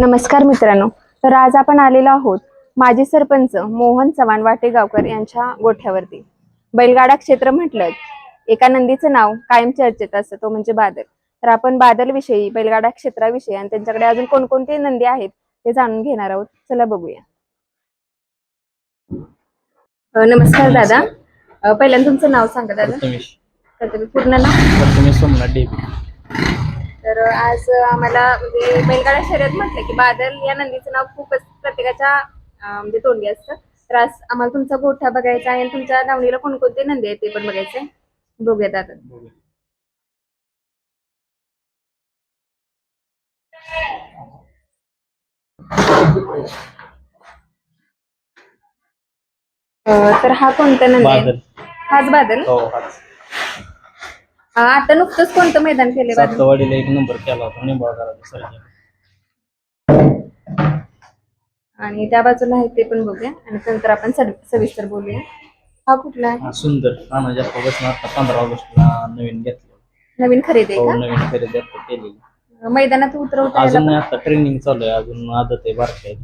नमस्कार मित्रांनो. तर आज आपण आलेलो आहोत माजी सरपंच मोहन चव्हाण वाटेगावकर यांच्या गोठ्यावरती. बैलगाडा क्षेत्र म्हटलं एका नंदीचं नाव कायम चर्चेत असतं तो म्हणजे बादल. तर आपण बादल विषयी बैलगाडा क्षेत्राविषयी आणि त्यांच्याकडे अजून कोणकोणते नंदी आहेत ते जाणून घेणार आहोत. चला बघूया. नमस्कार दादा. पहिल्यांदा तुमचं नाव सांगा दादा. पूर्ण नाव? सोमनाथ तर आज आम्हाला म्हणजे बैलगाडा शर्यत म्हटलं की बादल या नंदीचं नाव खूपच प्रत्येकाच्या म्हणजे तोंडी असतं. तर आज आम्हाला तुमचा गोठा बघायचा आहे आणि तुमच्या दावणीला कोणकोणते नंदी आहेत ते पण बघायचंय. बघूया दादा अं, तर हा कोणता नंदी आहे? बादल. हाच बादल? हो हाच. आता नुकतंच कोणतं मैदान केले सातवाडीला एक नंबर केला होता निंबाळकरांचा सर्जन आणि त्या बाजूला आहे ते पण बघूया. आणि नंतर आपण सविस्तर बोलूया. हा कुठला आहे? सुंदर नाना बसून आता पंधरा ऑगस्टला नवीन घेतलं. नवीन खरेदी हो नवीन खरेदी आता केलेली. मैदानात उतरवता अजून नाही आता ट्रेनिंग चालू आहे अजून आदत आहे बारक आहे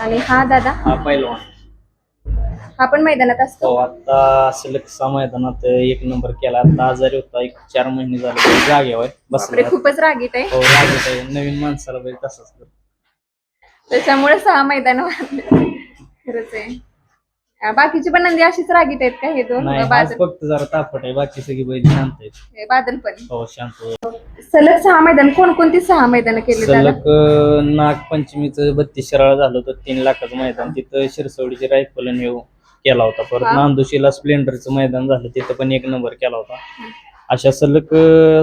आणि हा दादा? हा पहिलवान हा पण मैदानात हो असतो आता सलग सहा मैदानात एक नंबर केला. आता आजारी होता एक चार महिने झाले जागेवर बापरे बसला. खूपच रागीट आहे. हो रागत आहे. नवीन माणसाला बैल तसाच करतो. त्याच्यामुळे सहा मैदान खरंच आहे. अं, बाकीची पण नंदी अशीच रागीट आहेत का हे दोन? नाही आज बादल. फक्त जरा तापट आहे. बाकी सगळी बैल शांत आहेत. हे बादल पण. हो शांत सलग सहा मैदान कोणकोणती सहा मैदान केली दादा? सलग अं, नागपंचमीचं बत्तीस शिराळा झालं होतं तीन लाखाचं मैदान. तिथं शिरसवडीची रायफल आणि हे केला होता परत हा. नांदुशीला स्प्लेंडरचं मैदान झालं तिथं पण एक नंबर केला होता. अशा सलग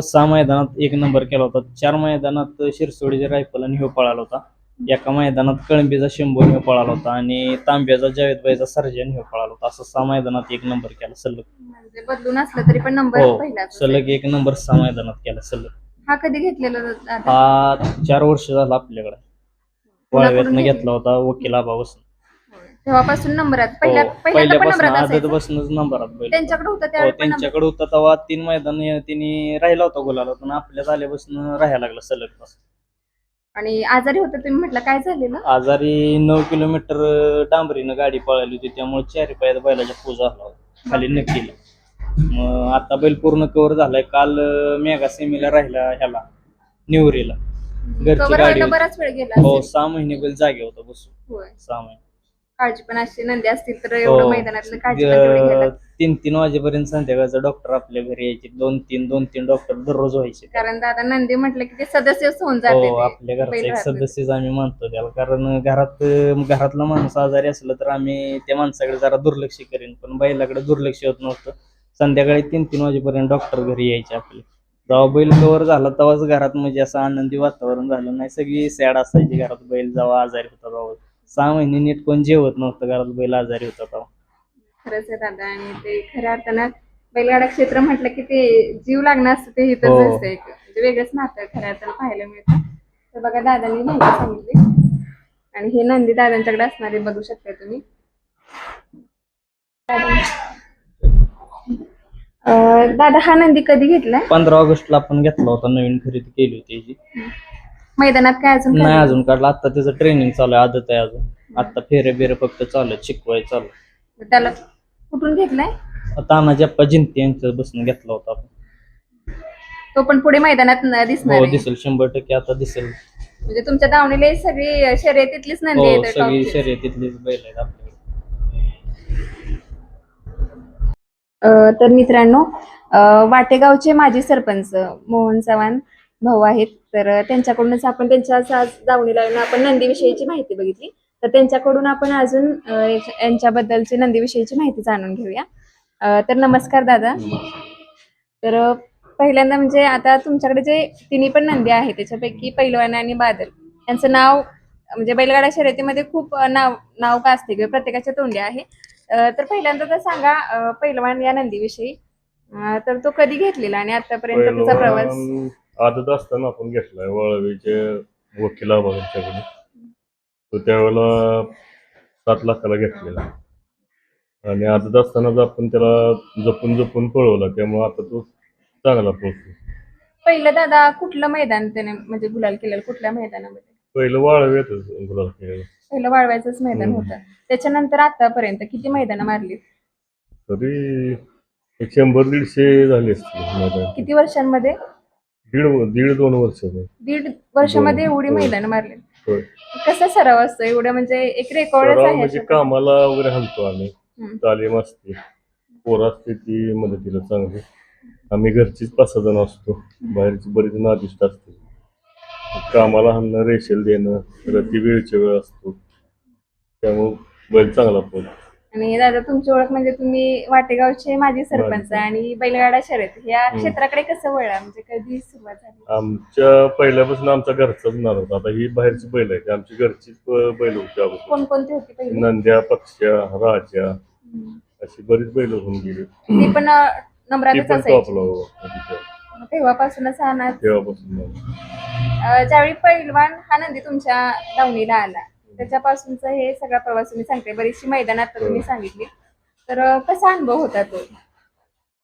सहा मैदानात एक नंबर केला होता. चार मैदानात शिरसोडीचे रायफल आणि ह्यो पळाला होता. एका मैदानात कळंबीचा शंभू ह्यो पळाला होता आणि तांब्याचा जावेदबाईचा सर्जन ह्यो पळाला होता. असं सहा मैदानात एक नंबर केला सलग. म्हणजे बदलून असलं तरी पण नंबर हो सलग एक नंबर सहा मैदानात केला सलग. हा कधी घेतलेला हा चार वर्ष झाला आपल्याकडे. वळव्यातनं घेतली? होता वकील आबापासून तेव्हापासून नंबरात. पहिल्या हो, पहिल्यांदा पण पहिल्यापासून नंबरात आदत असायचा. बसूनच नंबरात बैल. त्यांच्याकडे होतं हो, त्यावेळी पण number- त्यांच्याकडे होता तेव्हा तीन मैदान तिने राहिला होता गुलाला पण आपल्यात आल्यापासून राहायला लागला सलग आणि आजारी होतं तुम्ही म्हटलं काय झालेलं? आजारी नऊ किलोमीटर डांबरीनं गाडी पळाली होती. त्यामुळे चारी पायात बैलाच्या पूजा झाला होता. खाली नक्कीला. मग आता बैल पूर्ण कव्हर झालाय. काल अं, मेगा सेमीला राहिला ह्याला निवरीला. घरची कवर गाडी व्हायला होती. बराच वेळ गेला हो असेल. सहा महिने बैल जागे होता बसून. होय. सहा महिने. काळजी पण अशी नंदी असतील तर एवढं हो. मैदानातलं काळजी पण तेवढी घ्यायला ग- तीन तीन वाजेपर्यंत संध्याकाळचं डॉक्टर आपल्या घरी यायचे. दोन तीन दोन तीन डॉक्टर दररोज व्हायचे. कारण दादा नंदी म्हटलं की ते सदस्य होऊन जाते हो ते. आपल्या घराचा बैल एक राहत नाही. सदस्यच आम्ही मानतो त्याला. कारण घरात घरातला माणूस आजारी असला तर आम्ही त्या माणसाकडे जरा दुर्लक्ष करेन. पण बैलाकडे दुर्लक्ष होत नव्हतं. संध्याकाळी तीन तीन वाजेपर्यंत डॉक्टर घरी यायचे आपले. जेव्हा बैल कवर झाला तेव्हाच घरात म्हणजे असं आनंदी वातावरण झालं. नाही सगळी सॅड असायची घरात. बैल जेव्हा आजारी होता तेव्हा सहा महिने नीट कोण जेवत नव्हतं घरात बैल आजारी होता तेव्हा. खरंच आहे दादा आणि ते खऱ्या अर्थानं बैलगाडा क्षेत्र म्हटलं की ते जीव लागणं असतं ते इथं हो. एक. म्हणजे वेगळंच नातं खऱ्या अर्थानं पाहायला मिळतं. तर बघा दादांनी माहिती सांगितली? आणि हे नंदी दादांच्याकडे असणारे बघू शकता तुम्ही. अं, दादा हा नंदी कधी घेतलाय? पंधरा ऑगस्टला आपण घेतला होता नवीन खरेदी केली होती याची. मैदानात काय अजून नाही काय? अजून काढला आता त्याचं ट्रेनिंग चालू आहे आदत आहे अजून आता फेरे बिरे फक्त चालू आहे शिकवाय चालू आहे. त्याला कुठून घेतलाय तानाजी अप्पा जिंती यांच्या बसून घेतला होता आपण तो पण पुढे मैदानात न- दिसणार हो आहे. दिसेल शंभर टक्के आता दिसेल म्हणजे तुमच्या दावणीला सगळी शर्यतीतलीच नंदी हो सगळी टॉपची. शर्यतीतलीच बैल आहेत आपल्याकडे अ, तर मित्रांनो अ, वाटेगावचे माजी सरपंच मोहन चव्हाण भाऊ आहेत तर त्यांच्याकडूनच आपण त्यांच्या आज दावणीला येऊन आपण नंदीविषयीची माहिती बघितली. तर त्यांच्याकडून आपण अजून यांच्याबद्दलची नंदीविषयीची माहिती जाणून घेऊया. तर नमस्कार दादा. तर पहिल्यांदा म्हणजे आता तुमच्याकडे जे तिन्ही पण नंदी आहे त्याच्यापैकी पैलवान आणि बादल यांचं नाव म्हणजे बैलगाडा शर्यतीमध्ये खूप नाव नाव का असते किंवा प्रत्येकाच्या तोंडी आहे. तर पहिल्यांदा तर सांगा पैलवान या नंदीविषयी. तर तो कधी घेतलेला आणि आतापर्यंत त्याचा प्रवास? आदत असताना आपण घेतलाय वळवीचे वकील आबांच्याकडे तो त्यावेळेला सात लाखाला घेतलेला. आणि आदत असतानाच आपण त्याला जपून जपून पळवला त्यामुळे आता तो चांगला पोहोचतो. पहिलं दादा कुठलं मैदान त्याने म्हणजे गुलाल केलेलं? कुठल्या मैदानामध्ये? पहिलं वाळवेतच गुलाल खेळ पहिलं वाळवायचंच मैदान हम्म. होतं. त्याच्यानंतर आतापर्यंत किती मैदानं मारली? तरी एक शंभर दीडशे झाले असतील मैदान. किती वर्षांमध्ये? दीड दीड दोन वर्ष दीड वर्षामध्ये दोन. एवढी हो. मैदानं मारली. होय. कसा सराव असतो? एवढं म्हणजे एक रेकॉर्डच सराव आहे म्हणजे. कामाला वगैरे हलतो आम्ही. हम्म. तालीम असते. पोरं असते ती मदतीला चांगली. आम्ही घरचीच पाच सहा जण असतो. बाहेरची बरीच नादिष्ट असते. कामाला हलणं रेशेल देणं रती वेळच्या वेळ असतो. त्यामुळं बैल चांगला पोल आणि दादा तुमची ओळख म्हणजे तुम्ही वाटेगावचे माजी सरपंच. आणि बैलगाडा शर्यत या. क्षेत्राकडे कसं वळला म्हणजे कधी सुरुवात झाली आमच्या पहिल्यापासून आमचा घरचाच नाव होता आता ही बाहेरची बैल आहे आमची घरचीच बैल होती अगोदर कोणकोणती होती पहिली नंद्या पक्ष्या राजा. अशी बरीच बैल होऊन गेली ती पण अं, ती नम्रातच पण असायची टॉपला तिच्या. मग तेव्हापासूनच हा नाच तेव्हापासून. अं, ज्यावेळी पैलवान हा नंदी तुमच्या दावणीला आला त्याच्यापासूनच हे सगळा प्रवास तुम्ही सांगते. बरीचशी मैदानात आता तुम्ही हो. सांगितली. तर कसा अनुभव होता तो?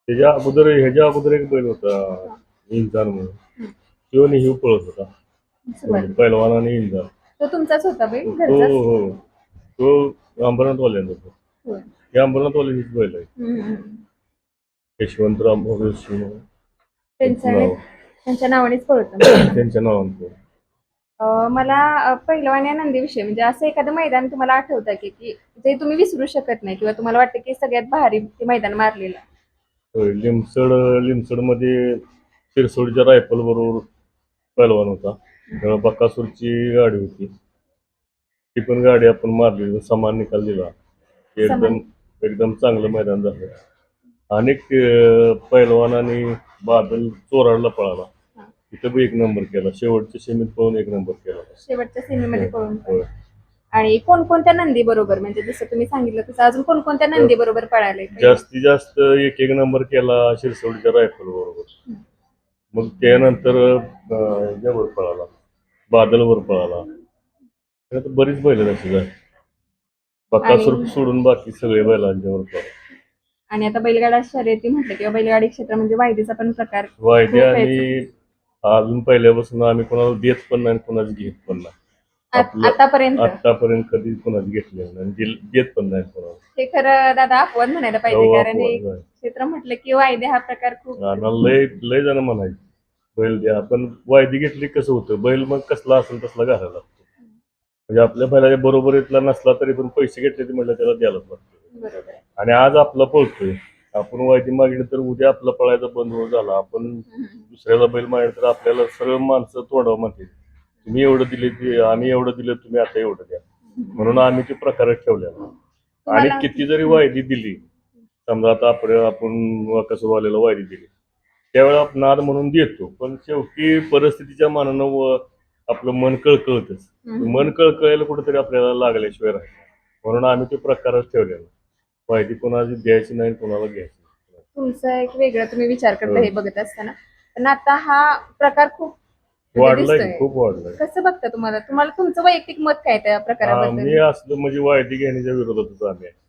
त्याच्या अगोदर ह्याच्या अगोदर एक बैल होता इंजान म्हणून. तो पळत होता. सुरुवात. पैलवान आणि इंजान तो तुमचाच होता बैल तो घरचाच? हो तो अंबरनाथवाल्यांचा होता. होय. हे अंबरनाथवाल्यांचीच बैल आहे हम्म, हम्म. यशवंतराव भगतसिंह. म्हणून त्यांच्या नाव. त्यांच्या नावानेच पळतो त्यांच्या नावानं अं, मला पहिलवान या नंदीविषयी म्हणजे असं एखादं मैदान तुम्हाला आठवतं की की जे तुम्ही विसरू शकत नाही किंवा तुम्हाला वाटतं की सगळ्यात भारी ते मैदान मारलेलं? लिमसड लिमसडमध्ये शिरसोडच्या रायफल बरोबर पैलवान होता. तेव्हा बकासूरची गाडी होती. ती पण गाडी आपण मारली समान निकाल दिला. एकदम. एकदम चांगलं मैदान झालं. अनेक पैलवान आणि बादल चोराडला पळाला. तिथं बी एक नंबर केला. शेवटच्या सेमीत पळून एक नंबर केला. शेवटच्या सेमीमध्ये पळून होय. आणि कोणकोणत्या नंदी बरोबर? म्हणजे जसं तुम्ही सांगितलं तसं अजून कोणकोणत्या नंदी बरोबर पळाले जास्तीत जास्त एक एक नंबर केला शिरसोडच्या रायफल बरोबर. मग त्यानंतर अं, ह्याच्यावर पळाला. बादलवर पळाला. त्यात बरीच बैल तशी झाली. बकासूर आणि- सोडून बाकी सगळे बैलांच्यावर पळाला. आणि आता बैलगाडा शर्यती म्हटलं किंवा बैलगाडी क्षेत्र म्हणजे वायदीचा पण प्रकार वायदे खूप आणि अजून पहिल्यापासून आम्ही कोणाला देत पण नाही कोणाच घेत पण नाही. आपलं- आतापर्यंत? आतापर्यंत कधी कोणाच घेतले नाही दिल- देत पण नाही कोणाला. हे खरं दादा अपवाद म्हणायला पाहिजे हो, कारण हे अपवाद. क्षेत्र म्हटलं की वायदे हा प्रकार खूप लय लय जण म्हणायचे बैल द्या. पण वायदी घेतली कसं होतं? बैल मग कसला असेल तसला घालायला लागतो. म्हणजे आपल्या बैलाच्या बरोबरीतला नसला तरी पण पैसे घेतले ते म्हटलं त्याला द्यायलाच लागतो. बरोबर आहे. आणि आज आपला पळतोय. आपण वायदी मागली तर उद्या आपला पळायचा बंद होत झाला. आपण. दुसऱ्याला बैल मागितलं तर आपल्याला सर्व माणसं तोंडावं म्हणतील तुम्ही एवढं दिले ते आम्ही एवढं दिलं तुम्ही आता एवढं द्या. म्हणून आम्ही ते प्रकारच ठेवलेला आणि किती जरी वायदी दिली समजा आता आपण आपण कसरवाल्याला वायदी दिली त्यावेळेला आपण नाद म्हणून देतो पण शेवटी परिस्थितीच्या मानानं व आपलं मन कळकळतच. मन कळकळायला कुठेतरी आपल्याला लागल्याशिवाय राहील म्हणून आम्ही ते प्रकारच ठेवलेला वायदी कोणाची द्यायची नाही कोणाला घ्यायची. तुमचा एक वेगळा तुम्ही विचार करता हो. हे बघत असताना पण आता हा प्रकार खूप म्हणजे वाढलाय दिसतोय. खूप वाढलाय कसं बघता तुम्हाला तुम्हाला तुमचं वैयक्तिक मत काय त्या आम्ही प्रकाराबद्दल असलं म्हणजे वायदी घेण्याच्या विरोधातच आम्ही आहे.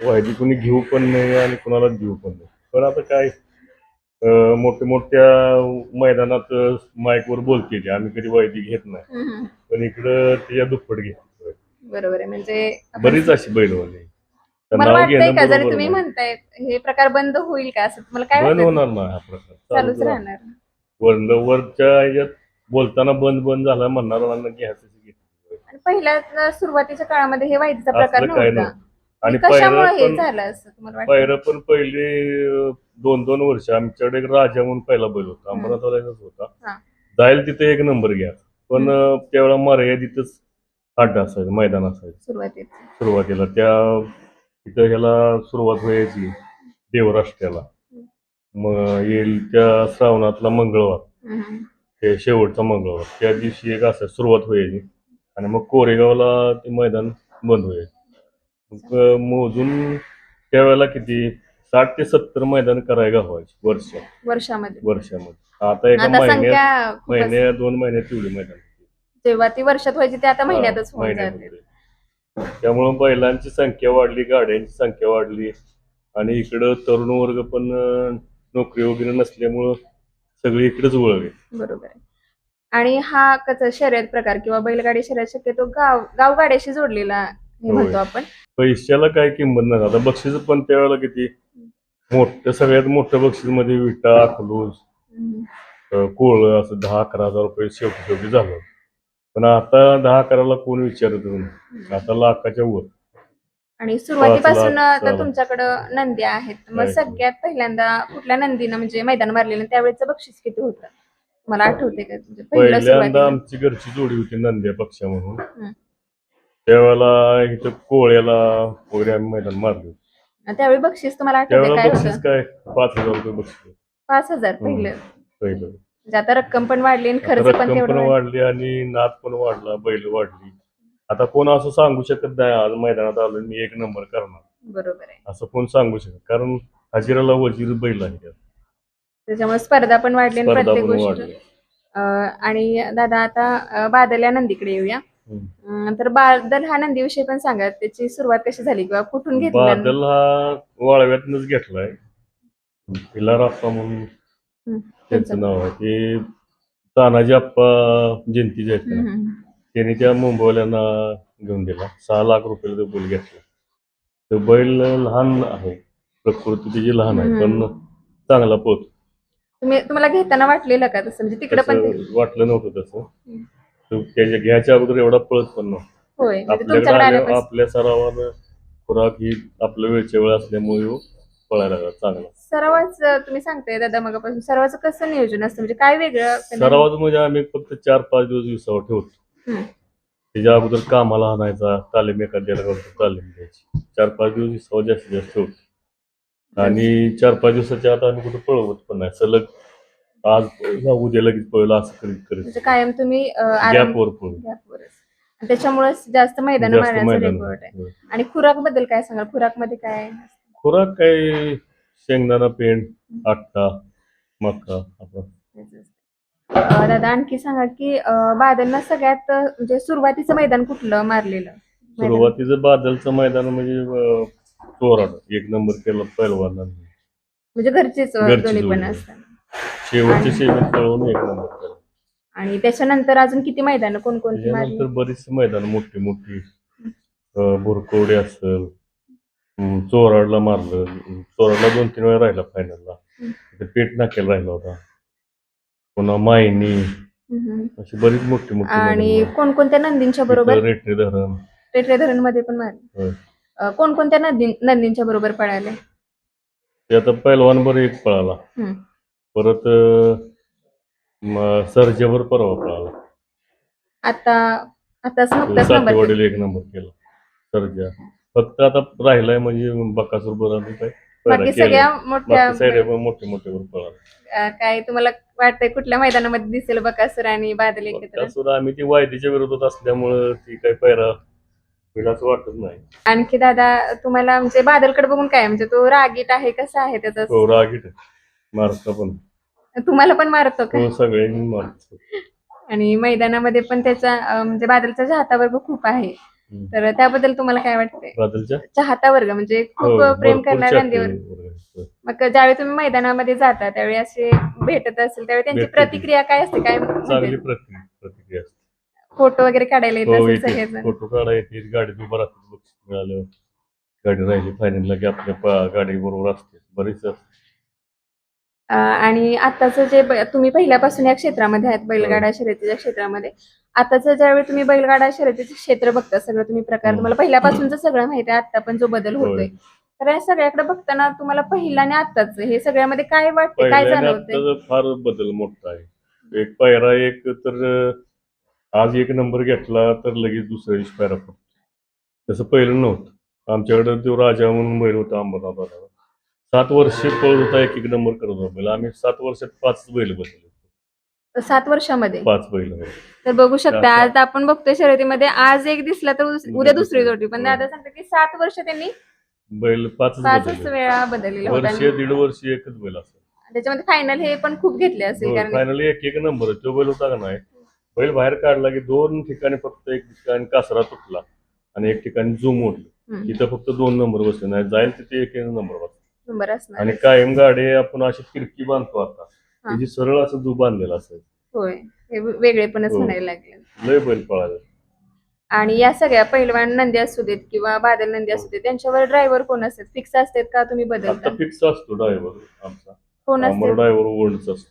वायदी कोणी घेऊ पण नाही आणि कोणाला देऊ पण नाही पण आता काय मोठ्या मोठ्या मैदानात माईकवर बोलते आम्ही कधी वायदी घेत नाही हम्म, हम्म. पण इकडं त्याच्या दुप्पट घेतो बरोबर आहे म्हणजे आपण- बरीच अशी बैलवाली मला नाव वाटतंय घेणं का जरी बरोबर तुम्ही नाही. म्हणताय हे प्रकार बंद होईल का असं? तुम्हाला काय बंद वाटतं? होणार नाही हा प्रकार. चालूच राहणार. वरनं वरच्या ह्याच्यात बोलताना बंद बंद झाला म्हणणाऱ्यांना घ्यायचं घेतलं आणि पहिल्या सुरुवातीच्या काळामध्ये हे वाईटचा प्रकार असलं काय नव्हता. नव्हतं आणि कशामुळे हे पायरं पण झालं असं तुम्हाला वाटतं पायरं पण पहिले दोन दोन वर्ष आमच्याकडे एक राजा म्हणून पहिला बैल होता. हम्म. हा. होता. जाईल तिथे एक नंबर घ्या. पण अं, त्यावेळेला मर्यादितच अड्डा असायचा मैदान असायचं. सुरुवातीत. सुरुवातीला त्या तिथं ह्याला सुरुवात व्हायची देवराष्ट्राला. मग येईल त्या श्रावणातला मंगळवार. ते शेवटचा मंगळवार. त्या दिवशी एक असं सुरुवात व्हायची. आणि मग कोरेगावला ते मैदान बंद व्हायचं. मग मोजून त्यावेळेला किती? साठ ते सत्तर मैदान करायला व्हायचे वर्ष वर्षामध्ये. वर्षामध्ये. आता एका आता महिन्यात संख्या खूपच- महिन्या दोन महिन्यात तेवढी मैदान. जेव्हा ती वर्षात व्हायची ते आता महिन्यातच हा, होऊन जाते. त्यामुळं बैलांची संख्या वाढली गाड्यांची संख्या वाढली. आणि इकडं तरुण वर्ग पण नोकरी वगैरे नसल्यामुळं सगळी इकडेच वळले. बरोबर आहे. आणि हा कसा शर्यत प्रकार किंवा बैलगाडी शर्यत शक्यतो गाव गावगाड्याशी जोडलेला हे होय. म्हणतो आपण. पैशाला काय किंमत नाही. आता बक्षीस पण त्यावेळेला किती? मोठं सगळ्यात मोठं बक्षीसमध्ये विटा अकलूज हम्म. कोळ असं दहा अकरा हजार रुपये शेवटी शेवटी झालं. पण आता दहा अकराला कोण विचारत नाही? आता लाखाच्या वर. आणि सुरुवातीपासून लाख. तुमच्याकडं नंदी आहेत. मग. सगळ्यात पहिल्यांदा कुठल्या नंदीनं म्हणजे मैदान मारलेलं? त्यावेळेचं बक्षीस किती होतं? मला आठवते का? म्हणजे पहिलं पहिल्यांदा आमची घरची जोडी होती नंद्या पक्षा म्हणून. त्यावेळेला इथं कोळ्याला वगैरे आम्ही मैदान मारले. त्यावेळी बक्षीस तुम्हाला आठवते काय बक्षीस होतं? काय? पाच हजार रुपये बक्षीस. पाच हजार. पहिलं. पहिलं. म्हणजे आता रक्कम पण वाढली आणि खर्च पण रक्कम पण तेवढं वाढला. वाढली आणि नाद पण वाढला बैल वाढली. आता कोण असं सांगू शकत नाही आज मैदानात आलो मी एक नंबर करणार. बरोबर आहे. असं कोण सांगू शकत कारण हजिराला वजीर बैल आहे त्यात. त्याच्यामुळे स्पर्धा पण वाढली आणि स्पर्धा प्रत्येक पण गोष्ट वाढली. अं, आणि दादा आता अं, बादल या नंदीकडे येऊया. हम्म. अं, तर बादल हा नंदीविषयी पण सांगा त्याची सुरुवात कशी झाली किंवा कुठून घेतली? बादल हा वाळव्यातनच घेतलाय. तिला रास्ता म्हणून त्यांचं नाव आहे. ते तानाजी आप्पा जयंती जे आहेत ना, त्यांनी त्या मुंबईवाल्यांना घेऊन दिला सहा लाख रुपयाला तो बैल घेतला. तो बैल लहान आहे. प्रकृती त्याची लहान आहे पण. चांगला तुम्ही तुम्हाला घेताना वाटलेलं का तसं? म्हणजे तिकडे पण ते- तसं वाटलं नव्हतं तसं. तो त्याच्या घ्यायच्या अगोदर एवढा पळत पण नव्हता. होय म्हणजे आपल्याकडे तुमच्याकडे आल्या- आल्यापासून आपल्या सरावानं खुराक ही आपल्या वेळच्या वेळ असल्यामुळे ह्यो पळायला लागला चांगला. सरावाच तुम्ही सांगताय दादा मगापासून सरावाचं कसं नियोजन असतं? म्हणजे काय वेगळं? सरावात म्हणजे आम्ही फक्त चार पाच दिवस विसावर ठेवतो. त्याच्या अगोदर कामाला आणायचा तालीम एखाद्याला करतो तालीम द्यायची चार पाच दिवस विसावर जास्तीत जास्त ठेवतो. आणि चार पाच दिवसाच्या आत आम्ही कुठं पळवत पण नाही. सलग आज उद्या लगेच पळलं असं करीत करीत. म्हणजे कायम तुम्ही अं, आराम गॅपवर पळू गॅपवरच. आणि त्याच्यामुळे जास्त मैदान जास्त मारण्याचा मैदान रेकॉर्ड आहे. होय. आणि खुराकबद्दल काय सांगाल? खुराकमध्ये काय? खुराक काय शेंगदाणा पेंड आट्टा मका अं, दादा आणखी सांगा की अं, बादलनं सगळ्यात अं, म्हणजे सुरुवातीचं मैदान कुठलं मारलेलं? मैदान? सुरुवातीचं बादलचं मैदान म्हणजे अं, चोराड. एक नंबर केला पहिलवानांनी म्हणजे घरचेच अं, घरची दोन्ही पण जोडी. असतात. शेवटच्या शेमीत पळवून एक नंबर केला. आणि त्याच्यानंतर अजून किती मैदान कोणकोणती मारली? त्याच्यानंतर बरीच मैदान मोठी मोठी अं, असेल चोराडला मारलं. चोराडला दोन तीन वेळा राहिला फायनलला. तिथे पेट नाक्याला राहिला होता. पुन्हा मायनी. अशी बरीच मोठी मोठी आणि कोणकोणत्या नंदींच्या बरोबर? रेटरी धरण. टेटरे धरणमध्ये पण मारले. कोणकोणत्या नंदी नंदींच्या बरोबर पळाले? ते आता पहिलवान बरं एक पळाला. परत सर्जेवर परवा पळाला. आता नंबर सातेवाडीला एक नंबर केला. सर्जा. फक्त आता राहिलाय म्हणजे बकासूर बरं आणि काय बाकी सगळ्या. मोठ्या मोठे मोठे अं, काय तुम्हाला वाटतंय कुठल्या मैदानामध्ये दिसेल बकासूर आणि बादल एकत्र? बकासूर आम्ही ती वायदीच्या विरोधात असल्यामुळं ती काही पैरा होईल असं वाटत नाही. आणखी दादा तुम्हाला म्हणजे बादलकडे बघून काय म्हणजे तो रागीट आहे कसा आहे त्याचा? हो रागीट मारता पण. तुम्हाला पण मारतो का? तो सगळ्यांनी मारतो. आणि मैदानामध्ये पण त्याचा अं, म्हणजे बादलचा चाहता वर्ग खूप आहे. तर त्याबद्दल तुम्हाला काय वाटतंय? बादलच्या चाहता वर्ग म्हणजे हो, खूप प्रेम भरपूर चाहते वर्ग आहेत. मग ज्यावेळी तुम्ही मैदानामध्ये जाता त्यावेळी असे भेटत असेल त्यावेळी त्यांची भेटते. प्रतिक्रिया काय असते? काय चांगली म्हणजे प्रतिक्रिया प्रतिक्रिया असते. फोटो वगैरे काढायला येत हो असेल सगळेजण. फोटो काढा येते. गाडीत उभं राहते बक्षीस मिळालं गाडी राहिली फायनलला की आपल्या पा- गाडी बरोबर असते. बरीच असते. आणि आताचं जे तुम्ही पहिल्यापासून या क्षेत्रामध्ये आहेत बैलगाडा शर्यतीच्या क्षेत्रामध्ये. आताचं ज्यावेळी तुम्ही बैलगाडा शर्यतीचे क्षेत्र बघता सगळं तुम्ही प्रकार हम्म. तुम्हाला पहिल्यापासूनच सगळं माहिती आहे आता पण जो बदल. होतोय. तर या सगळ्याकडे बघताना तुम्हाला पहिला आणि आताच हे सगळ्यामध्ये काय वाटते काय आत्ताचा फार बदल मोठा आहे. एक पायरा एक तर आज एक नंबर घेतला तर लगेच दुसऱ्या दिवशी पायरा पडतो. तसं पहिलं नव्हतं. आमच्याकडे तो राजा म्हणून बैल होता अंबरनाथाला सात वर्ष पळत होता एक एक नंबर करत होता बैल. आम्ही सात वर्षात पाच बैल बसले सात वर्षामध्ये? पाच बैल होते. तर बघू शकता. आज आपण बघतोय शर्यतीमध्ये. आज एक दिसला तर उद्या दुसरी दुसरी. जोडी. पण होय. दादा सांगतात की सात वर्ष त्यांनी बैल पाच पाचच वेळा बदललेला होता वर्ष आणि दीड वर्ष एकच बैल असं त्याच्यामध्ये फायनल हे पण खूप घेतले असेल कारण फायनली एक एक नंबर तो बैल होता का नाही? बैल बाहेर काढला की दोन ठिकाणी फक्त एक ठिकाणी कासरा तुटला आणि एक ठिकाणी झूम हम्म, तिथं फक्त दोन नंबर बसले. नाही जाईल तिथे एक एक नंबर बसला. नंबर असणार आणि कायम गाडी आपण अशी तिरकी बांधतो आता. त्याची सरळ असं दू बांधलेला असायचं होय. हे वेगळेपणच हो. म्हणायला लागले. लय बैल पळायला आणि या सगळ्या पहिलवान नंदी असू देत किंवा बादल नंदी असू देत त्यांच्यावर ड्रायव्हर कोण असतात? फिक्स असतात का? तुम्ही आता बदलता फिक्स असतो ड्रायव्हर आमचा. कोण अमर असते ड्रायव्हर ओल्डच असतो.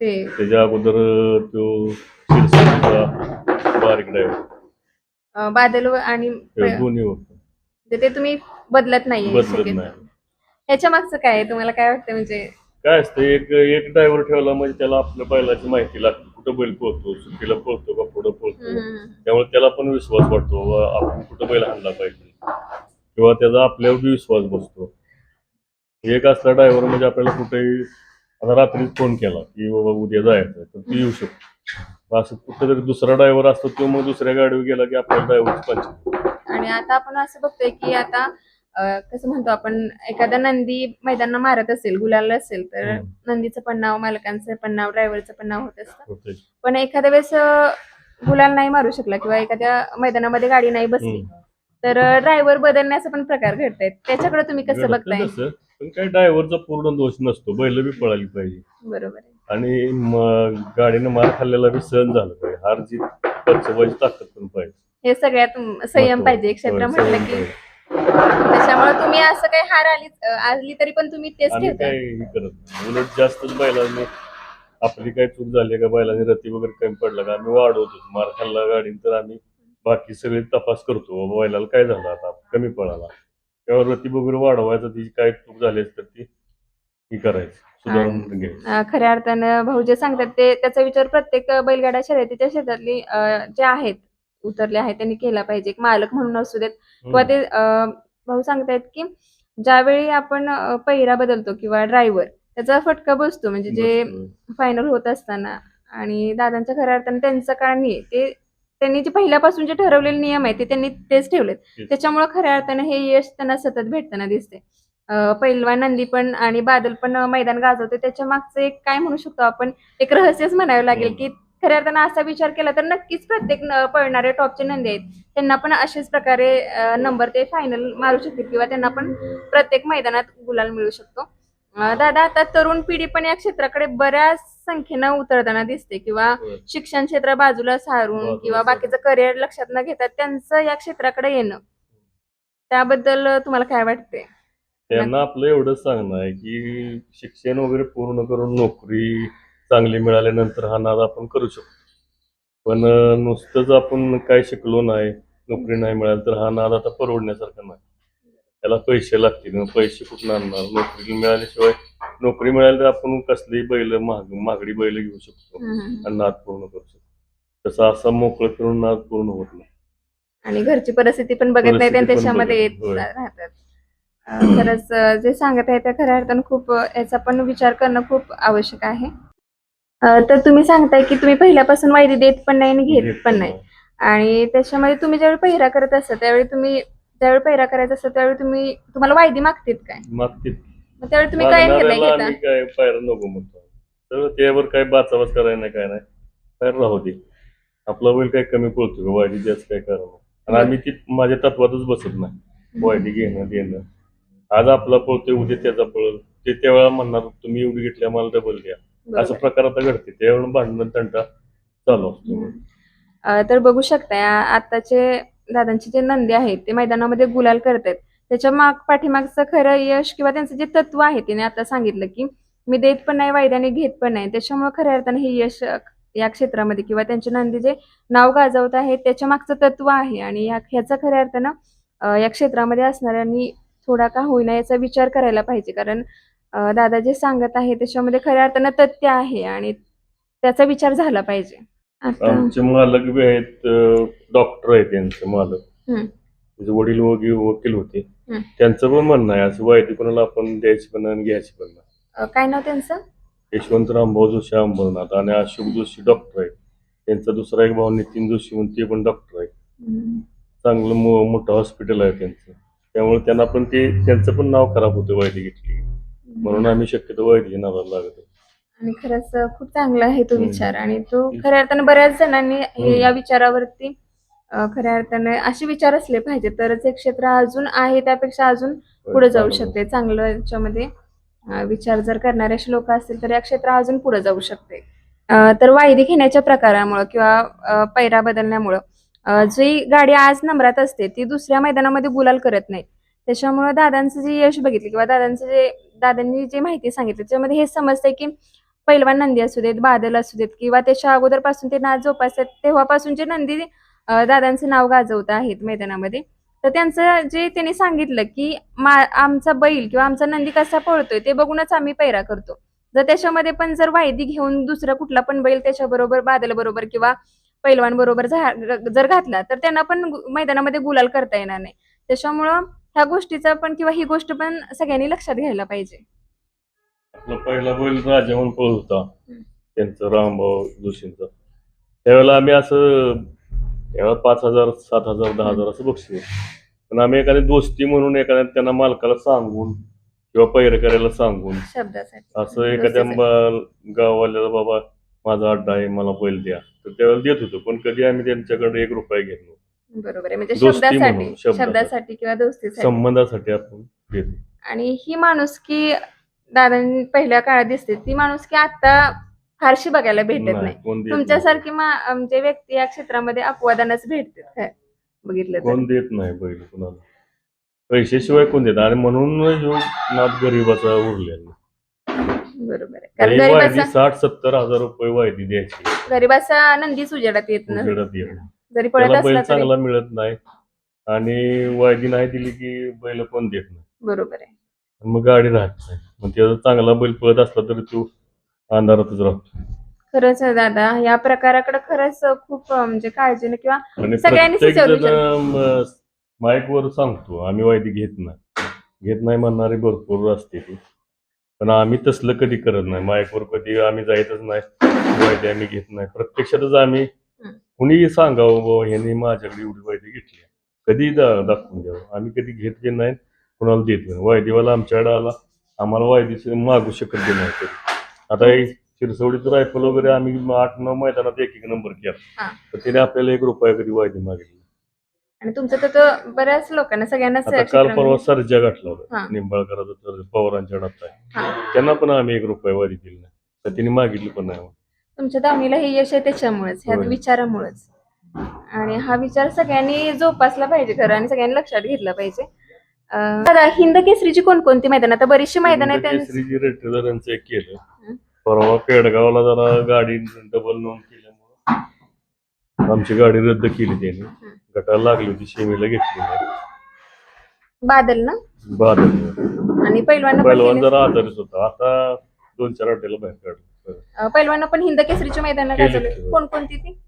ते. त्याच्या अगोदर अं, तो बारीक ड्रायव्हर अं, बादल व- आणि दोन्ही होत. ते तुम्ही बदलत नाही बदलत नाही. ह्याच्या मागचं काय आहे? तुम्हाला काय वाटतं म्हणजे? काय असतं एक एक ड्रायव्हर ठेवला म्हणजे त्याला आपल्या बैलाची माहिती लागते. कुठं बैल पळतो सुट्टीला पळतो का पुढं पळतो? हम्म. त्यामुळे त्याला पण विश्वास वाटतो व आपण कुठं बैल हाणला पाहिजे? किंवा त्याचा आपल्यावर बी विश्वास बसतो. एक असला ड्रायव्हर म्हणजे आपल्याला कुठेही आता रात्रीच फोन केला की बाबा उद्या जायचं तर ती येऊ शकतो. असं कुठं जरी दुसरा ड्रायव्हर असतो तो मग दुसऱ्या गाडीवर गेला की आपल्या ड्रायव्हरची पंचायत. आणि आता आपण असं बघतोय की आता कसं म्हणतो आपण एखादा नंदी मैदानात मारत असेल गुलाल असेल तर हम्म. नंदीचं पण नाव मालकांचं पण नाव ड्रायव्हरचं पण नाव होत असतं. होते पण एखाद्या वेळेस अं, गुलाल नाही मारू शकला किंवा एखाद्या मैदानामध्ये गाडी नाही बसली हम्म. तर ड्रायव्हर बदलण्याचा पण प्रकार घडतायत. त्याच्याकडे तुम्ही कसं घडतं बघताय? तसं, पण काही ड्रायव्हरचा पूर्ण दोष नसतो बैल बी पळाली पाहिजे. बरोबर आहे. आणि म- गाडीनं मार खाल्लेला बी सहन झालं पाहिजे. हार जीत पचवायची ताकद पण पाहिजे. हे सगळ्यात संयम पाहिजे एक क्षेत्र म्हटलं की. त्याच्यामुळे तुम्ही असं काही हार आली आली तरी पण तुम्ही तेच आम्ही ठेवता. काय हे करत नाही. उलट जास्तच बैलांनी आपली काय चूक झाली का बैलांनी रती वगैरे कमी पडला का आम्ही वाढवतो मार खाल्ला गाडीन तर आम्ही बाकी सगळे तपास करतो. बाबा बैलाला काय झालं आता? कमी पडाला. किंवा रती वगैरे वाढवायचं तिची काय चूक झाली असेल तर ती ही करायची. सुधारून घ्यायची. अं, खऱ्या अर्थानं भाऊ जे सांगतात ते त्याचा विचार प्रत्येक बैलगाडा शर्यतीच्या क्षेत्रातली अं, जे आहेत उतरले आहेत त्यांनी केला पाहिजे. एक मालक म्हणून असू देत. किंवा ते भाऊ सांगतायत की ज्यावेळी आपण पहिरा बदलतो किंवा ड्रायव्हर त्याचा फटका बसतो. म्हणजे जे. फायनल होत असताना. आणि दादांच्या खऱ्या अर्थानं त्यांचं नाही ते त्यांनी जे पहिल्यापासून जे ठरवलेले नियम आहे ते त्यांनी तेच ठेवलेत. त्याच्यामुळे खऱ्या अर्थानं हे यश त्यांना सतत भेटताना दिसते अं, पहिलवान नंदी पण आणि बादल पण मैदान गाजवते त्याच्या मागचं एक काय म्हणू शकतो आपण? एक रहस्यच म्हणावं लागेल. की खऱ्या अर्थानं असा विचार केला तर नक्कीच प्रत्येक पळणारे टॉपचे नंदी आहेत त्यांना पण अशाच प्रकारे नंबर ते फायनल मारू शकतील किंवा त्यांना पण प्रत्येक मैदानात गुलाल मिळू शकतो दादा आता तरुण पिढी पण या क्षेत्राकडे बऱ्याच संख्येनं उतरताना दिसते किंवा होय. शिक्षण क्षेत्र बाजूला सारून किंवा. बाकीचं करिअर लक्षात न घेता त्यांचं या क्षेत्राकडे येणं त्याबद्दल तुम्हाला काय वाटते त्यांना आपलं एवढंच सांगणं आहे की शिक्षण वगैरे पूर्ण करून नोकरी चांगली मिळाल्यानंतर हा नाद आपण करू शकतो. पण नुसतंच आपण काय शिकलो नाही नोकरी नाही मिळाली तर हा नाद आता परवडण्यासारखा नाही. त्याला पैसे लागतील मग पैसे कुठून आणणार? नोकरी मिळाल्याशिवाय नोकरी मिळाली तर आपण कसली बैल महाग महागडी बैल घेऊ शकतो आणि नाद पूर्ण करू शकतो. तसं असा मोकळं करून नाद पूर्ण होत नाही. आणि घरची परिस्थिती पण बघत नाही त्याच्यामध्ये येत. राहतात. खरंच जे सांगत आहे त्या खऱ्या अर्थानं खूप याचा पण विचार करणं खूप आवश्यक आहे. तर तुम्ही सांगताय की तुम्ही पहिल्यापासून वायदी देत पण नाही आणि घेत पण नाही. आणि त्याच्यामध्ये तुम्ही ज्यावेळी पहिरा करत असता त्यावेळी तुम्ही ज्यावेळी पहिरा करायचा असतो त्यावेळी तुम्ही तुम्हाला वायदी मागतील काय? मागते मग त्यावेळी तुम्ही काय निर्णय मागणाऱ्याला घेता? आम्ही काय? पायरा नको म्हणतो. तर त्यावर काय बाचाबाच करायला नाही काय नाही. बाहेर राहू दे. आपला बैल काय कमी पळतो का? वायदी द्याच काय करा आणि आम्ही ती माझ्या तत्वातच बसत नाही. वायदी घेणं देणं. आज आपला पळतोय उद्या त्याचा पळल. ते त्यावेळेला म्हणणार तुम्ही एवढी घेतल्या मला डबल द्या. असं. प्रकार आता घडते. त्यावेळेला भांडण तंटा चालू असतो. अं, तर बघू शकताय आ- आताचे दादांचे जे नंदी आहेत ते मैदानामध्ये गुलाल करतात त्याच्या माग पाठीमागचं खरं यश किंवा त्यांचं जे तत्व आहे त्याने आता सांगितलं की मी देत पण नाही वायद्याने घेत पण नाही. त्याच्यामुळे खऱ्या अर्थाने हे यश अं, या क्षेत्रामध्ये किंवा त्यांचे नंदी जे नाव गाजवत आहेत त्याच्या मागचं तत्व आहे. आणि या ह्याचा खऱ्या अर्थानं अं, या क्षेत्रामध्ये असणाऱ्यांनी थोडा का होईना याचा विचार करायला पाहिजे. कारण दादा जे सांगत आहे त्याच्यामध्ये खऱ्या अर्थानं तथ्य आहे आणि त्याचा विचार झाला पाहिजे. आता आमचे मालक बी आहेत डॉक्टर आहेत त्यांचे मालक. हम्म. त्याचे वडील वगैरे वकील होते. हम्म. त्यांचं पण म्हणणं आहे असं वायदी कोणाला आपण द्यायची पण नाही आणि घ्यायची पण नाही. अं, काय नाव त्यांचं? यशवंतराव भाऊ जोशी अंबरनाथ आणि अशोक जोशी डॉक्टर आहेत. त्यांचा दुसरा एक भाऊ नितीन जोशी म्हणून ते पण डॉक्टर आहेत. हम्म. चांगलं मो- मोठं हॉस्पिटल आहे त्यांचं. त्यामुळे त्यांना पण ते त्यांचं पण नाव खराब होतं वायदी घेतली. म्हणून आम्ही शक्यतो वायदी नावाला लागत. आणि खरंच खूप चांगला आहे तो. विचार आणि तो खऱ्या अर्थानं बऱ्याच जणांनी हे-. या विचारावरती अं, खऱ्या अर्थाने असे विचार असले पाहिजे. तरच हे क्षेत्र अजून आहे त्यापेक्षा अजून पुढे जाऊ शकते. चांगलं याच्यामध्ये अं, विचार जर करणारे असे लोक असतील तर या क्षेत्र अजून पुढे जाऊ शकते. अं, तर वायदी घेण्याच्या प्रकारामुळं किंवा अं, पैरा बदलण्यामुळं अं, जी गाडी आज नंबरात असते ती दुसऱ्या मैदानामध्ये गुलाल करत नाही त्याच्यामुळं दादांचं जे यश बघितलं किंवा दादांचं जे दादांनी जे माहिती सांगितली त्याच्यामध्ये हे समजतंय की पैलवान नंदी असू देत बादल असू देत किंवा त्याच्या अगोदरपासून ते नाच जोपासतात तेव्हापासून जे नंदी दादांचं नाव गाजवत आहेत मैदानामध्ये तर त्यांचं जे त्यांनी सांगितलं की मा आमचा बैल किंवा आमचा नंदी कसा पळतोय ते बघूनच आम्ही पैरा करतो. जर त्याच्यामध्ये पण जर वायदी घेऊन दुसरा कुठला पण बैल त्याच्याबरोबर बादल बरोबर किंवा पैलवान बरोबर जर घातला तर त्यांना पण मैदानामध्ये गुलाल करता येणार नाही. त्याच्यामुळं ह्या गोष्टीचा पण किंवा ही गोष्ट पण सगळ्यांनी लक्षात घ्यायला पाहिजे. आपला पहिला बैल राजा म्हणून पळत होता. त्यांचं रामभाऊ जोशींचा. त्यावेळेला आम्ही असं त्यावेळेला पाच हजार सात हजार दहा हजार असं बक्षीस. पण आम्ही एखादी दोस्ती म्हणून एखाद्या त्यांना मालकाला सांगून किंवा पैर करायला सांगून शब्दासाठी. असं एखाद्या गाववाल्याला बाबा माझा अड्डा आहे मला बैल द्या. तर त्यावेळेला देत होतो. पण कधी आम्ही त्यांच्याकडे एक रुपया घेत नव्हतो. बरोबर आहे. म्हणजे दोस्ती शब्दासाठी म्हणून, शब्दासाठी. शब्दासाठी. किंवा दोस्तीसाठी. संबंधासाठी आपण देतो आणि ही माणुसकी दादांनी पहिल्या काळात दिसते ती माणुसकी आता फारशी बघायला भेटत नाही कोण देत नाही. तुमच्यासारखी मा- म्हणजे व्यक्ती या क्षेत्रामध्ये अपवादानच भेटते. काय बघितलं तर. कोण देत नाही बैल कुणाला. पैशाशिवाय कोण देत आणि म्हणून ह्यो नाद गरीबाचा उरलेला बरोबर आहे. कारण गरीबाचा साठ सत्तर हजार रुपये वायदी द्यायची. गरीबाचा नंदीच उजेडात येत उजेडात येणं. जरी पळत त्याला असला बैल तरी. चांगला मिळत नाही आणि वायदी नाही दिली की बैल पण देत नाही. बरोबर आहे. मग गाडी राहत नाही. मग त्याचा चांगला बैल पळत असला तरी तो अंधारातच राहतो. खरंच आहे दादा या प्रकाराकडे खरंच खूप अं, म्हणजे काळजीने किंवा आणि सगळ्यांनी प्रत्येक सुचवलं जण माईक वर सांगतो आम्ही वायदी घेत नाही. घेत नाही म्हणणारी भरपूर असते ती. पण आम्ही तसलं कधी करत नाही. माईक वर कधी आम्ही जायचंच नाही. वायदी आम्ही घेत नाही. प्रत्यक्षातच आम्ही. कुणीही सांगावं बाबा ह्याने माझ्याकडे एवढी वायदी घेतली कधी दा- दाखवून द्यावं. आम्ही कधी घेतली नाही कुणाला देत नाही. वायदीवाला आमच्याकडे आला आम्हाला वायदी मागू शकत नाही कधी. आता शिरसवडीचं रायफल वगैरे आम्ही आठ नऊ मैदानात एक एक नंबर केला. हा. तर त्याने आपल्याला एक रुपया कधी वायदी मागितली आणि तुमचं तर तो बऱ्याच लोकांना सगळ्यांनाच आता काल परवा सर्जा गाठला होता. निंबाळकराचा तर पवारांच्या डात आहे. त्यांना पण आम्ही एक रुपया वारी दिली नाही. तर तिने मागितली पण नाही. तुमच्या दावणीला हे यश आहे त्याच्यामुळेच ह्या होय. विचारामुळेच. आणि हा विचार सगळ्यांनी जोपासला पाहिजे खरं आणि सगळ्यांनी लक्षात घेतला पाहिजे. अं, दादा हिंद केसरीची कोणकोणती मैदान? आता बरीचशी मैदान आहेत त्यांनी यांचं एक केलं. परवा पेडगावला जरा गाडी डबल नोंद केल्यामुळे आमची गाडी रद्द केली त्यांनी. गटाला लागली होती शेमीला घेतली नाही. बादल ना? बादल. आणि पैलवान पहिलवान जरा आजारीच होता. आता दोन चार हॉटेल बाहेर काढलं. पैलवान पण हिंद केसरीची मैदान केली, गाजवले केली. कोणकोणती ती?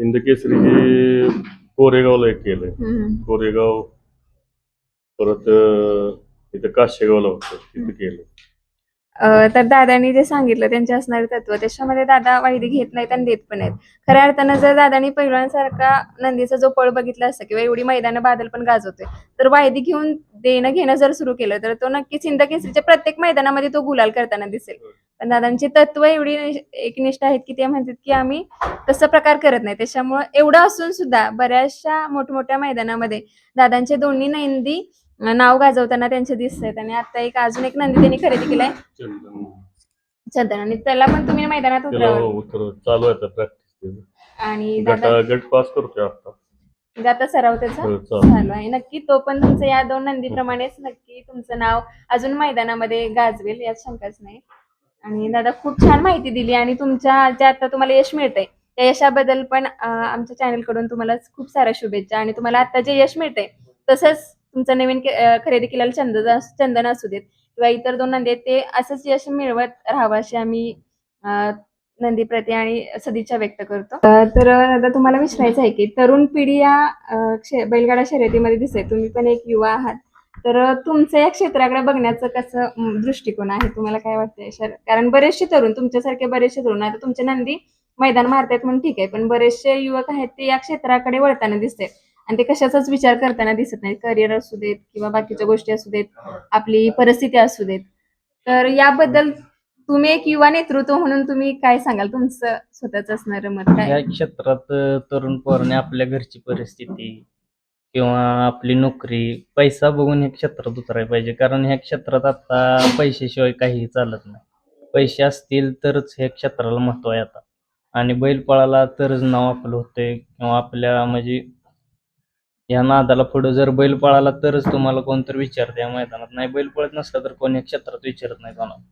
हिंद केसरीची कोरेगावला एक केलंय. हम्म. कोरेगाव परत अं, इथं काशेगावला होतं तिथं केलं तर दादांनी जे सांगितलं त्यांचे असणारे तत्व त्याच्यामध्ये दादा वाहिदी घेत नाहीत आणि देत पण आहेत खऱ्या अर्थानं जर दादांनी पहिल्यांसारखा नंदीचा जो पळ बघितला असता किंवा एवढी मैदानं बादल पण गाजवतोय तर वाहिदी घेऊन देणं घेणं जर सुरू केलं तर तो नक्कीच हिंद केसरीच्या प्रत्येक मैदानामध्ये तो गुलाल करताना दिसेल. पण दादांची तत्व एवढी एकनिष्ठ आहेत की ते म्हणतात की आम्ही तसा प्रकार करत नाही. त्याच्यामुळे एवढं असून सुद्धा बऱ्याचशा मोठमोठ्या मैदानामध्ये दादांचे दोन्ही नंदी नाव गाजवताना त्यांचे दिसत आणि आता एक अजून एक नंदी त्यांनी खरेदी केलाय. चंदन. चंदन. आणि त्याला पण तुम्ही मैदानात चालू आहे प्रॅक्टिस आणि दादा? गटा गट पास करतोय आता. आता सराव त्याचा? हो, चालू चालू आहे. नक्की तो पण तुमचं या दोन नंदीप्रमाणेच नक्की तुमचं नाव अजून मैदानामध्ये गाजवेल यात शंकाच नाही. आणि दादा खूप छान माहिती दिली आणि तुमच्या जे आता तुम्हाला यश मिळतंय त्या यशाबद्दल पण अं, आमच्या चॅनलकडून तुम्हाला खूप साऱ्या शुभेच्छा आणि तुम्हाला आता जे यश मिळतंय तसंच तुमचा नवीन खरेदी केलेला चंदन चंदन असू देत. किंवा इतर दोन नंदी आहेत ते असंच यश मिळवत राहावं अशी आम्ही नंदी प्रती आणि सदिच्छा व्यक्त करतो. तर आता तुम्हाला विचारायचं आहे की तरुण पिढी या बैलगाडा शर्यतीमध्ये दिसते तुम्ही पण एक युवा आहात. तर तुमचं या क्षेत्राकडे बघण्याचं कसं दृष्टिकोन आहे? तुम्हाला काय वाटतंय? सर कारण बरेचसे तरुण तुमच्यासारखे बरेचसे तरुण आता तुमचे नंदी मैदान मारतायत म्हणून ठीक आहे. पण बरेचसे युवक आहेत ते या क्षेत्राकडे वळताना दिसतात आणि ते कशाचाच विचार करताना दिसत नाही करिअर असू देत किंवा बाकीच्या गोष्टी असू देत आपली परिस्थिती असू देत. तर याबद्दल तुम्ही एक युवा नेतृत्व म्हणून तुम्ही काय सांगाल? तुमचं स्वतःच असणार मत या क्षेत्रात तरुण पोरणे आपल्या घरची परिस्थिती किंवा आपली नोकरी पैसा बघून ह्या क्षेत्रात उतरायला पाहिजे. कारण ह्या क्षेत्रात आता पैशाशिवाय काहीही चालत नाही. पैसे असतील तरच ह्या क्षेत्राला महत्त्व आहे आता. आणि बैलपळाला तरच नाव आपलं होतंय किंवा आपल्या म्हणजे या नादाला पुढं जर बैल पळाला तरच तुम्हाला कोणतरी विचारते या मैदानात. नाही बैल पळत नसला तर कोणी या क्षेत्रात विचारत नाही कोणाला.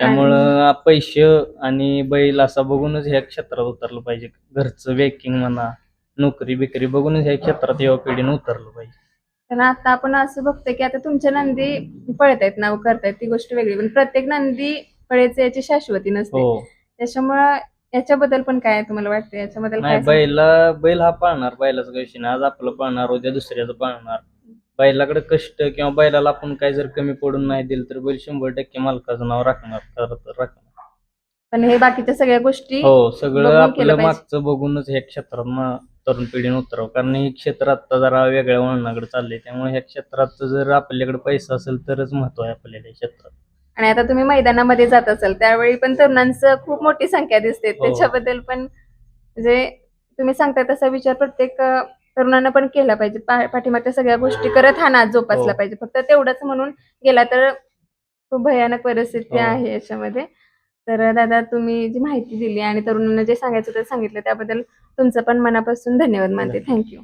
त्यामुळं पैसे आणि बैल असा बघूनच ह्या क्षेत्रात उतरलं पाहिजे. घरचं वेकिंग म्हणा नोकरी बिकरी बघूनच ह्या क्षेत्रात युवा पिढीनं उतरलं पाहिजे. कारण आता आपण असं बघतोय की आता तुमच्या नंदी पळत आहेत नाव करतायत ती गोष्ट वेगळी. पण प्रत्येक नंदी पळायचं याची शाश्वती नसते. हो. त्याच्यामुळं याच्याबद्दल पण काय तुम्हाला वाटतं? याच्याबद्दल नाही बैला बैल हा पाळणार बैलाचा काही विषय नाही. आज आपलं पाळणार उद्या दुसऱ्याचं पाळणार. बैलाकडे कष्ट किंवा बैलाला आपण काय जर कमी पडून नाही दिलं तर बैल शंभर टक्के मालकाचं नाव राखणार खरं तर राखणार. पण हे बाकीच्या सगळ्या गोष्टी हो सगळं केलं आपलं पाहिजे. मागचं बघूनच ह्या क्षेत्रात म- तरुण पिढीने उतरावं. कारण हे क्षेत्र आता जरा वेगळ्या वळणाकडे चाललंय. त्यामुळे ह्या क्षेत्रात जर आपल्याकडे पैसा असेल तरच महत्त्व आहे आपल्याला या क्षेत्रात. आणि आता तुम्ही मैदानामध्ये जात असाल त्यावेळी पण तरुणांचं खूप मोठी संख्या दिसते. हो. त्याच्याबद्दल पण म्हणजे तुम्ही सांगताय तसा विचार प्रत्येक तरुणानं पण केला पाहिजे. पा- पाठीमागच्या सगळ्या गोष्टी करत हा नाच जोपासला हो. पाहिजे. फक्त तेवढंच म्हणून गेला तर खूप भयानक परिस्थिती हो. आहे याच्यामध्ये. तर दादा तुम्ही जी माहिती दिली आणि तरुणांना जे सांगायचं ते सांगितलं त्याबद्दल तुमचं पण मनापासून धन्यवाद मानते. थँक्यू.